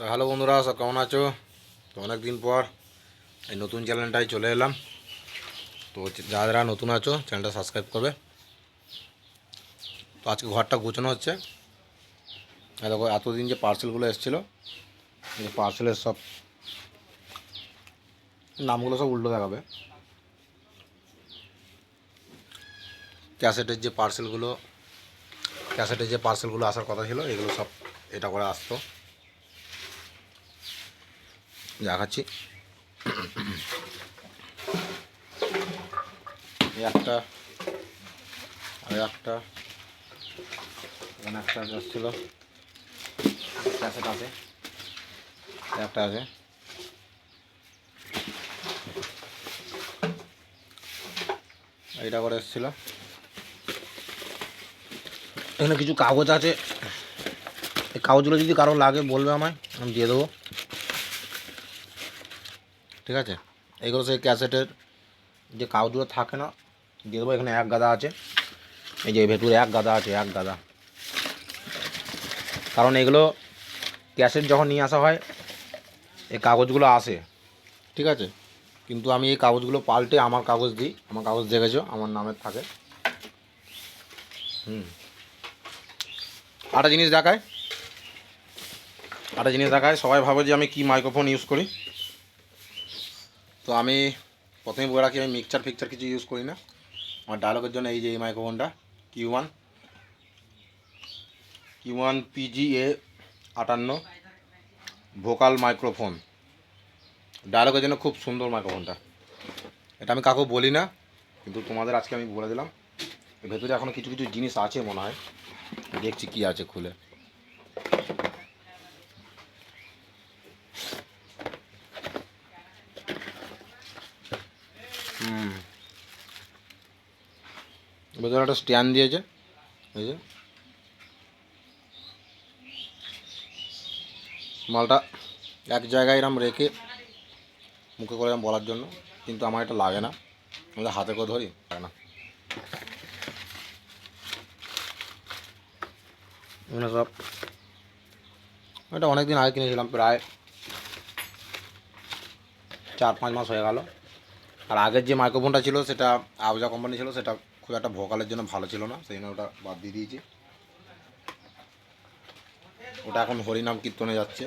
তো হ্যালো বন্ধুরা, সব কেমন আছো? তো অনেক দিন পর এই নতুন চ্যানেলটায় চলে এলাম। তো যারা যারা নতুন আছো, চ্যানেলটা সাবস্ক্রাইব করবে। তো আজকে ঘরটা গুছানো হচ্ছে। দেখো, এতদিন যে পার্সেলগুলো এসেছিল পার্সেলের সব নামগুলো সব উল্টো দেখাবে। ক্যাসেটের যে পার্সেলগুলো, ক্যাসেটের যে পার্সেলগুলো আসার কথা ছিল, এগুলো সব এটা করে আসতো। দেখাচ্ছি একটা, আর একটা একটা ক্যাসেট আছে। একটা আছে। এইটা করে এসেছিল। এখানে কিছু কাগজ আছে। এই কাগজগুলো যদি কারও লাগে বলবে আমায়, আমি দিয়ে দেবো। ঠিক আছে? এইগুলো সেই ক্যাসেটের যে কাগজগুলো থাকে না, দিয়ে দেবো, এখানে এক গাদা আছে। এই যে ভেতরে এক গাদা আছে, এক গাদা। কারণ এগুলো ক্যাসেট যখন নিয়ে আসা হয়, এই কাগজগুলো আসে। ঠিক আছে? কিন্তু আমি এই কাগজগুলো পাল্টে আমার কাগজ দিই। আমার কাগজ দেখেছ? আমার নামের থাকে। হুম। আরেকটা জিনিস দেখায়। আরেকটা জিনিস দেখায়। সবাই ভাবে যে আমি কি মাইক্রোফোন ইউজ করি। তো আমি প্রথমে বলে রাখি, আমি মিক্সচার ফিকচার কিছু ইউজ করি না। আমার ডায়লগের জন্য এই যে এই মাইক্রোফোনটা Q one Q one PG A আটান্ন ভোকাল মাইক্রোফোন ডায়লগের জন্য খুব সুন্দর মাইক্রোফোনটা এটা আমি কাউকে বলি না, কিন্তু তোমাদের আজকে আমি বলে দিলাম। ভেতরে এখনও কিছু কিছু জিনিস আছে মনে হয়। দেখছি কি আছে খুলে। ভেতরে একটা স্ট্যান্ড দিয়েছে এই যে। মালটা এক জায়গায় এরম রেখে মুখে করে বলার জন্য কিন্তু আমার এটা লাগে না। আমাদের হাতে করে ধরি লাগে না। এগুলো সব এটা অনেক দিন আগে কিনেছিলাম প্রায় চার পাঁচ মাস হয়ে গেল। আর আগের যে মাইক্রোফোনটা ছিল সেটা আবজা কোম্পানি ছিল সেটা খুব একটা ভোকালের জন্য ভালো ছিল না, সেই জন্য ওটা বাদ দিয়ে দিয়েছি। ওটা এখন হরিনাম কীর্তনে যাচ্ছে।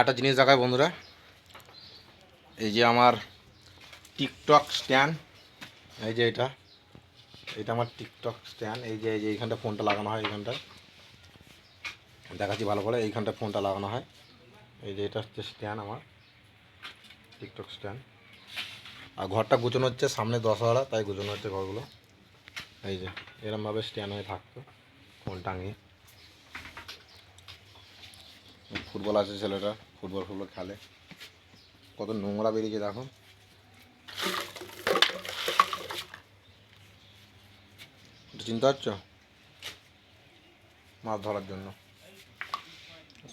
একটা জিনিস দেখায় বন্ধুরা। এই যে আমার টিকটক স্ট্যান্ড, এই যে এটা এটা আমার টিকটক স্ট্যান্ড, এই যে এই যে এইখানটা ফোনটা লাগানো হয় এইখানটায়। দেখাচ্ছি ভালো করে এইখানটা ফোনটা লাগানো হয়। এই যে এটা হচ্ছে স্ট্যান্ড আমার, টিকটক স্ট্যান্ড। আর ঘরটা গুছানো হচ্ছে, সামনে দশহরা তাই গুছানো হচ্ছে ঘরগুলো। এই যে, এরমভাবে স্ট্যান্ড হয়ে থাকতো ফোন টাঙিয়ে ফুটবল আছে ছেলেটা ফুটবল ফুটবল খেলে। কত নোংরা বেরিয়েছে দেখো। চিনতে পারছ মাছ ধরার জন্য।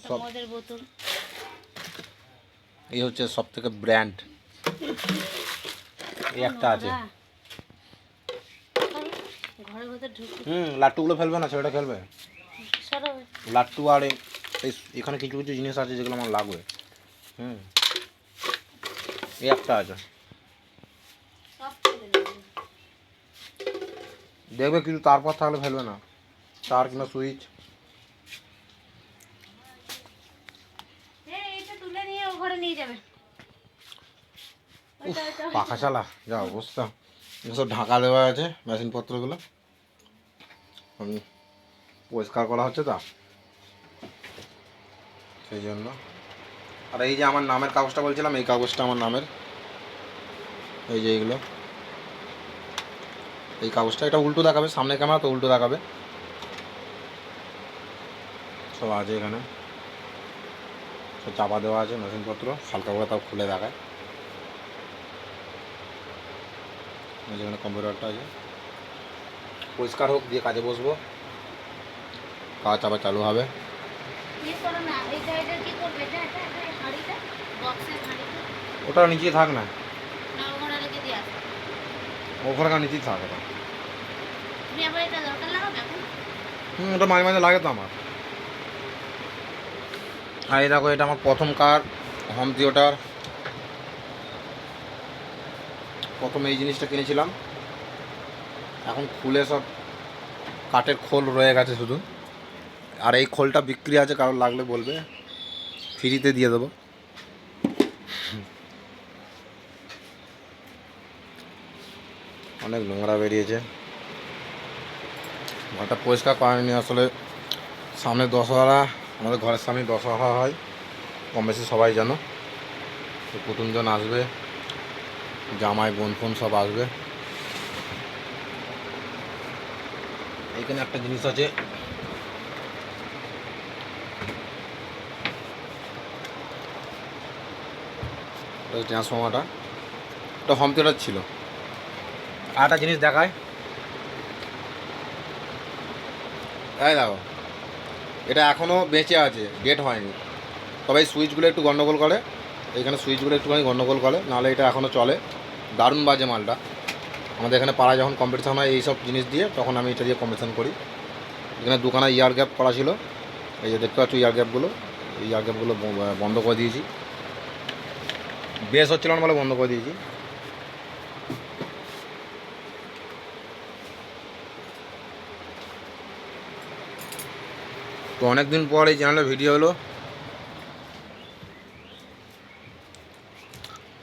সব বোতল। এই হচ্ছে সব থেকে ব্র্যান্ড। এই একটা আছে। হুম লাট্টুগুলো ফেলবে না? ছেলেটা খেলবে? লাট্টু আর এই এখানে কিছু কিছু জিনিস আছে যেগুলো আমার লাগবে। হুম। এই একটা আছে। দেখবে কিছু তারপর থাকলে ফেলবে না। তার কিনা সুইচ। ওইটা। পাখা চালা যা অবস্থা। এগুলো সব ঢাকা দেওয়া আছে মেশিনপত্রগুলো। পরিষ্কার করা হচ্ছে তো। সেই জন্য। আর এই যে আমার নামের কাগজটা বলছিলাম, এই কাগজটা আমার নামের। এই যে এইগুলো। এই কাগজটা এটা উল্টো দেখাবে, সামনে ক্যামেরা তো উল্টো দেখাবে। সব আছে এখানে। সব চাপা দেওয়া আছে, মেশিনপত্র। হালকা করে তাও খুলে দেখায়। যেখানে কম্পিউটারটা আছে। পরিষ্কার হোক, দিয়ে কাজে বসবো। কাজ আবার চালু হবে। ওটা নিচেই থাক না। ওখানকার নিচেই থাক ওটা। হুম ওটা মাঝে মাঝে লাগে তো আমার। আর এই দেখো এটা আমার প্রথম কার হোম থিয়েটার প্রথম এই জিনিসটা কিনেছিলাম। এখন খুলে সব কাঠের খোল রয়ে গেছে শুধু। আর এই খোলটা বিক্রি আছে, কারোর লাগলে বলবে। ফ্রিতে দিয়ে দেবো। অনেক নোংরা বেরিয়েছে। ঘরটা পরিষ্কার করেনি আসলে। সামনে দশহরা আমাদের ঘরের সামনে দশহরা হয়। কম বেশি সবাই জানো। কুটুমজন আসবে? জামাই, বোন ফোন সব আসবে। এইখানে একটা জিনিস আছে। ট্রান্সফর্মারটা ওটা হোম থিয়েটার ছিল। একটা জিনিস দেখায় এই দেখো, এটা এখনও বেঁচে আছে ডেট হয়নি। তবে এই সুইচগুলো একটু গণ্ডগোল করে। এখানে সুইচগুলো একটুখানি গন্ডগোল করে, নাহলে এটা এখনও চলে। দারুণ বাজে মালটা। আমাদের এখানে পাড়ায় যখন কম্পিটিশন হয়, এইসব জিনিস দিয়ে, তখন আমি এটা দিয়ে কম্পিটিশন করি। এখানে দুখানা ইয়ার গ্যাপ করা ছিল। এই যে দেখতে পাচ্ছ ইয়ার গ্যাপগুলো এই ইয়ার গ্যাপগুলো বন্ধ করে দিয়েছি। বেশ হচ্ছিল না বলে বন্ধ করে দিয়েছি। তো অনেক দিন পর এই চ্যানেলে ভিডিও হলো।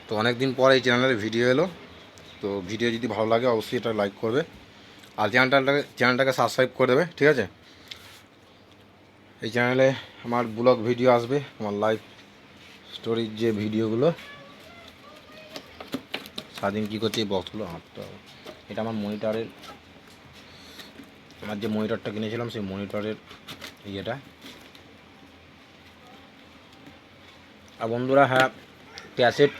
তো অনেক দিন পর এই চ্যানেলের ভিডিও এলো। তো ভিডিও যদি ভালো লাগে অবশ্যই এটা লাইক করবে। আর চ্যানেলটাকে চ্যানেলটাকে সাবস্ক্রাইব করে দেবে, ঠিক আছে? এই চ্যানেলে আমার ব্লগ ভিডিও আসবে, আমার লাইফ স্টোরির যে ভিডিওগুলো সারাদিন কী করছে এই বক্সগুলো হাঁটতে হবে। এটা আমার মনিটরের, আমার যে মনিটরটা কিনেছিলাম সেই মনিটরের ইয়েটা। আর বন্ধুরা হ্যাঁ ক্যাসেট,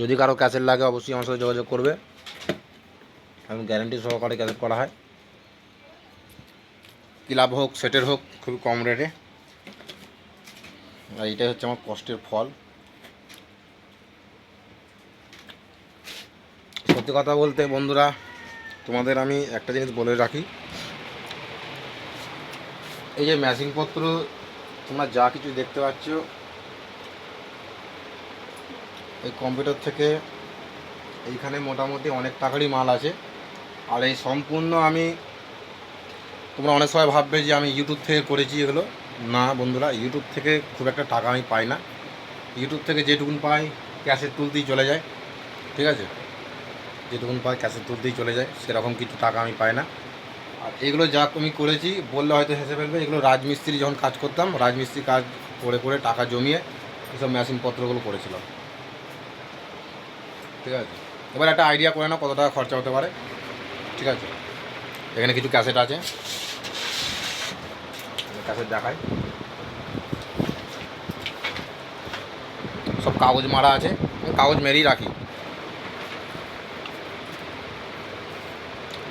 যদি কারও ক্যাসেট লাগে অবশ্যই আমার সাথে যোগাযোগ করবে। এবং গ্যারেন্টি সহকারে ক্যাসেট করা হয়। ক্লাব হোক, সেটের হোক খুবই কম রেটে আর এটাই হচ্ছে আমার কষ্টের ফল। সত্যি কথা বলতে বন্ধুরা, তোমাদের আমি একটা জিনিস বলে রাখি। এই যে ম্যাচিংপত্র তোমরা যা কিছু দেখতে পাচ্ছ, এই কম্পিউটার থেকে এইখানে মোটামুটি অনেক টাকারই মাল আছে। আর এই সম্পূর্ণ আমি, তোমরা অনেক সময় ভাববে যে আমি ইউটিউব থেকে করেছি এগুলো। না বন্ধুরা ইউটিউব থেকে খুব একটা টাকা আমি পাই না। ইউটিউব থেকে যেটুকুন পাই ক্যাসেট তুলতেই চলে যায়। ঠিক আছে? যেটুকুন পাই ক্যাসেট তুলতেই চলে যায়, সেরকম কিছু টাকা আমি পাই না। আর এগুলো যা আমি করেছি, বললে হয়তো হেসে ফেলবে, এগুলো রাজমিস্ত্রি যখন কাজ করতাম, রাজমিস্ত্রি কাজ করে করে টাকা জমিয়ে এসব মেশিনপত্রগুলো করেছিলাম। ঠিক আছে? এবার একটা আইডিয়া করে নাও, কত টাকা খরচা হতে পারে। ঠিক আছে? এখানে কিছু ক্যাসেট আছে। ক্যাসেট দেখায় সব কাগজ মারা আছে। কাগজ মেরেই রাখি।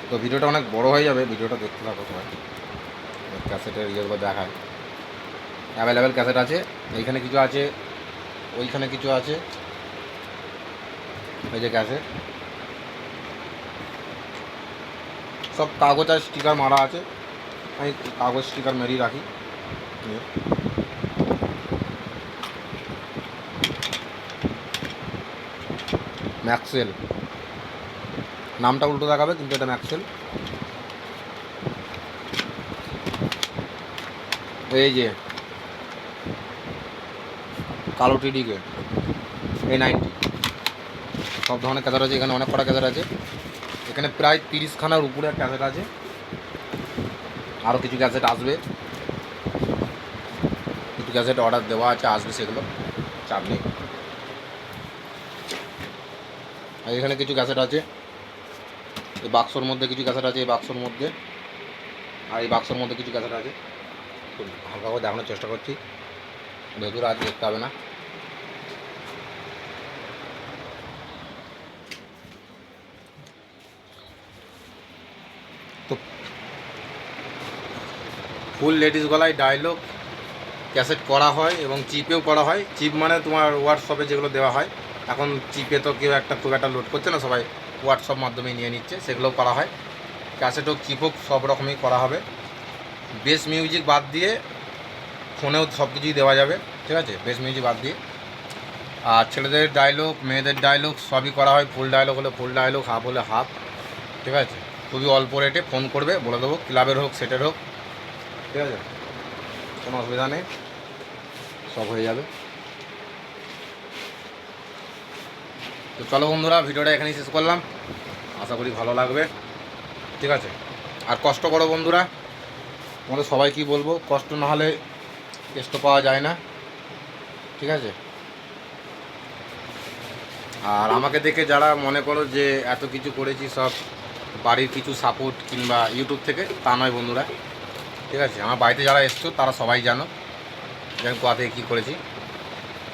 তো ভিডিওটা অনেক বড় হয়ে যাবে, ভিডিওটা দেখতে থাকো সবাই ক্যাসেটের ইয়েগুলো দেখায়। অ্যাভেলেবেল ক্যাসেট আছে, এইখানে কিছু আছে, ওইখানে কিছু আছে। এই যে ক্যাসেট। সব কাগজ আর স্টিকার মারা আছে। আমি কাগজ, স্টিকার মেরিয়ে রাখি। ম্যাক্সেল নামটা উল্টো দেখাবে, কিন্তু এটা ম্যাক্সেল। এই যে, কালো টিডিকে এ নাইনটি সব ধরনের ক্যাসেট আছে, এখানে অনেক কটা ক্যাসেট আছে। এখানে প্রায় তিরিশখানার উপরে ক্যাসেট আছে। আরও কিছু ক্যাসেট আসবে। কিছু ক্যাসেট অর্ডার দেওয়া আছে, আসবে সেগুলো। চাপ নেই। আর এখানে কিছু ক্যাসেট আছে। এই বাক্সর মধ্যে কিছু গাছাটা আছে, এই বাক্সর মধ্যে। আর এই বাক্সর মধ্যে কিছু গাছাটা আছে। হালকা করে দেখানোর চেষ্টা করছি। ভেতরে আজ দেখতে হবে না। তো ফুল লেডিস গলায় ডায়লগ, ক্যাসেট করা হয় এবং চিপেও করা হয়। চিপ মানে তোমার হোয়াটসঅ্যাপে যেগুলো দেওয়া হয়। এখন চিপে তো কেউ একটা খুব একটা লোড করছে না, সবাই হোয়াটসঅ্যাপ মাধ্যমে নিয়ে নিচ্ছে, সেগুলোও করা হয়। ক্যাসেট হোক চিপ হোক, সব রকমই করা হবে। বেস মিউজিক বাদ দিয়ে ফোনেও সব কিছুই দেওয়া যাবে, ঠিক আছে? বেস মিউজিক বাদ দিয়ে। আর ছেলেদের ডায়লগ মেয়েদের ডায়লগ সবই করা হয় ফুল ডায়লগ হলে ফুল ডায়লগ হাফ হলে হাফ ঠিক আছে? খুবই অল্প রেটে ফোন করবে, বলে দেবো ক্লাবের হোক সেটের হোক, ঠিক আছে? কোনো অসুবিধা নেই, সব হয়ে যাবে। তো চলো বন্ধুরা, ভিডিওটা এখানেই শেষ করলাম। আশা করি ভালো লাগবে। ঠিক আছে? আর কষ্ট করো বন্ধুরা। তোমাদের সবাই কি বলব, কষ্ট না হলে কেষ্ট পাওয়া যায় না। ঠিক আছে? আর আমাকে দেখে যারা মনে করো যে এত কিছু করেছি, সব বাড়ির কিছু সাপোর্ট কিংবা ইউটিউব থেকে, তা নয় বন্ধুরা। ঠিক আছে? আমার বাড়িতে যারা এসছো, তারা সবাই জানো যে আমি কোথা থেকে কী করেছি।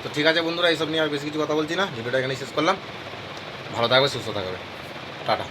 তো ঠিক আছে বন্ধুরা, এইসব নিয়ে আর বেশি কিছু কথা বলছি না। ভিডিওটা এখানেই শেষ করলাম। ভালো থাকবে, সুস্থ থাকবে। টাটা।